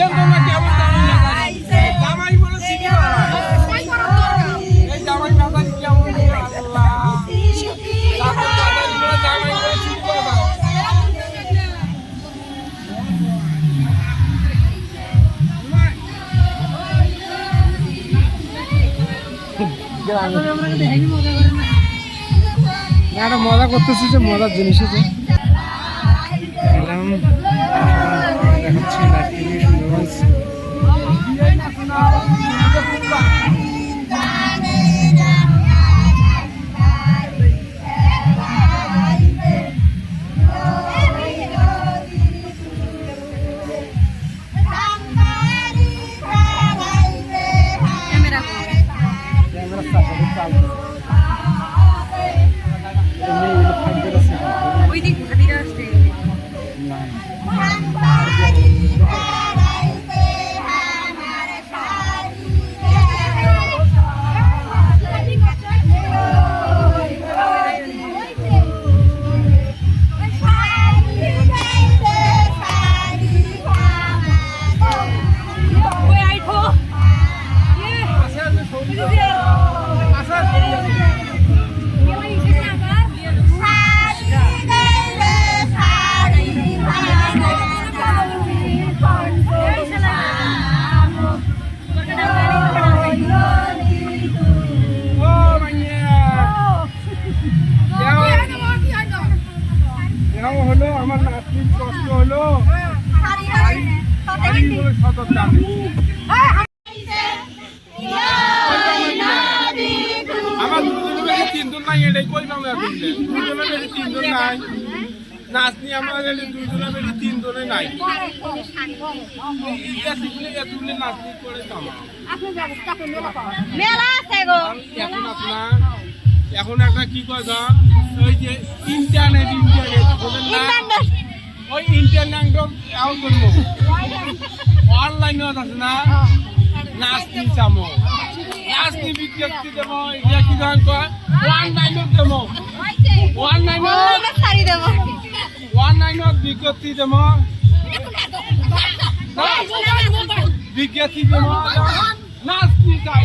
দেখছেন তোমরা কেমন জামাই বলে চিনি এই জামাই কেমন একটা মজা করতেছি যে মজার জিনিস আছে। দেখাচ্ছি guys. বলে আমার দুজনের তিনজন নাই এটাই কই এখন দুজনের তিনজন নাই নাচনি আমার এলে দুজনের বেশি তিনজনে নাই এতগুলি এতগুলি নাচনি করে মেলা আছে গো এখন আপনার এখন একটা কি ধর ওই যে ইন্টারনেট ইন্টারনেট ওই ইন্টারনেট আউট করব অনলাইনে আছে না? নাচনি চামো নাচনি বিজ্ঞপ্তি দেবো এটা কি ধরেন কয় ওয়ান নাইনত দেবো। ওয়ান নাইনত শাড়ি দেবো। ওয়ান নাইনত বিজ্ঞপ্তি দেবো। বিজ্ঞপ্তি দেবো। নাচনি চাই।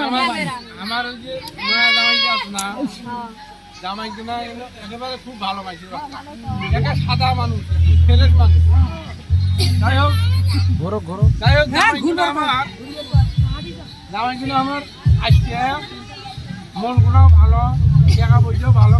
আমার আমার ওই যে না জামাই কিনা একেবারে খুব ভালো পাইছে একটা সাদা মানুষ মানুষ। যাই হোক ঘোরো ঘোরো। যাই হোক কিনা আমার জামাই কিনা আমার আজকে মনগুলো ভালো টাকা পয়সাও ভালো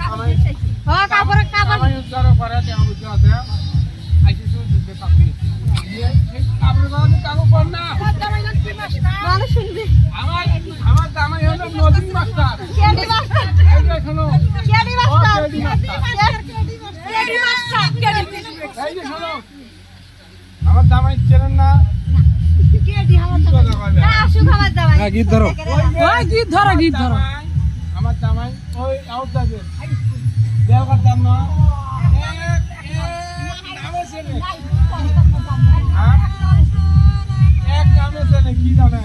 আমার জামাই চেনেন না গীত ধরো গীত ধরো গীত ধরো আমার জামাই ওই আউট যাবে দেও করতাম না এক কি জানে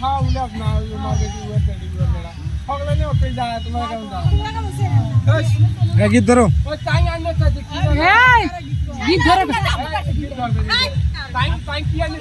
ছাওয়া কেডি ওয়েব সকলে নিয়ে ওকে যায় তোমার কেমন হ্যাঁ গীত ধরো ওই আনলে গীত ধরো কি আনলে